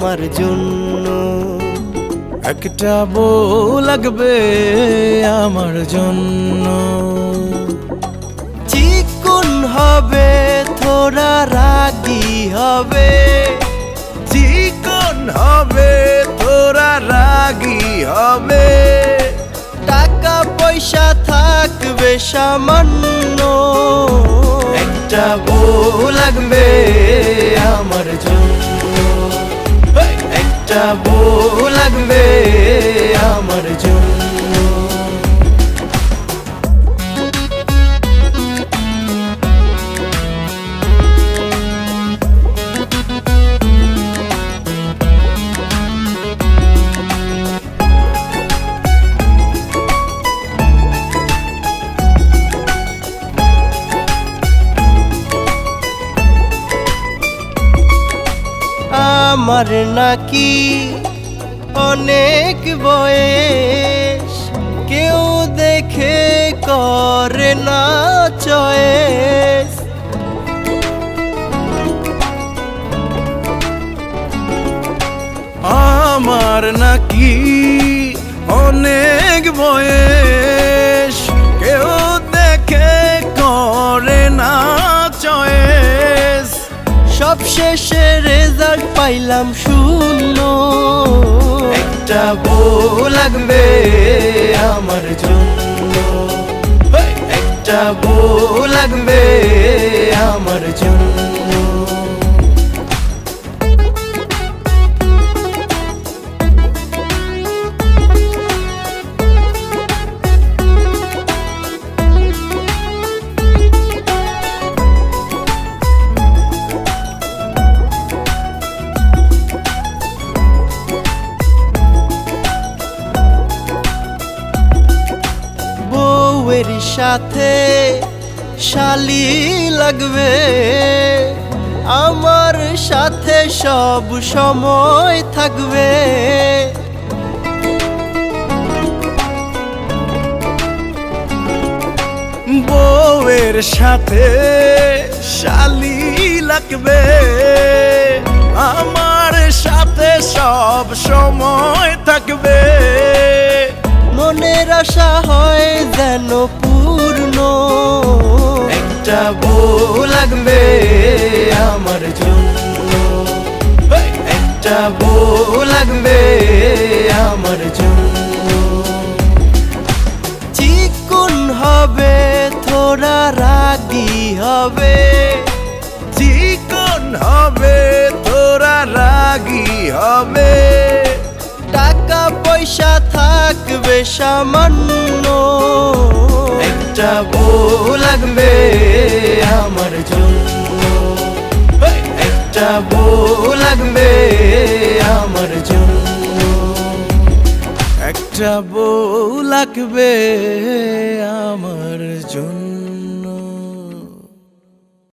আমার জন্য। একটা বউ লাগবে আমার জন্য। চিকুন হবে, থোড়া রাগি হবে। চিকন হবে তোরা রাগি হবে। টাকা পয়সা থাকবে সামান্য। একটা বউ লাগবে লাগবে আমার নাকি অনেক বয়স কেউ দেখে করে না চয়েস। আমার নাকি অনেক বয়স সব শেষে রেজাল্ট পাইলাম শূন্য। একটা বউ লাগবে আমার জন্য! একটা বউ লাগবে আমার জন্য। সাথে শালি লাগবে। আমার সাথে সব সময় থাকবে। বউয়ের সাথে শালি লাগবে। আমার সাথে সব সময় থাকবে। মনের আশা যেন পূর্ণ। একটা বউ লাগবে আমার জন্য! একটা বউ লাগবে আমার জন্য। চিকুন হবে, থোড়া রাগি হবে। চিকন হবে থাকবে সামান্য। একটা বউ লাগবে আমার জন্য। একটা বউ লাগবে আমার জন্য। একটা বউ লাগবে আমার জন্য।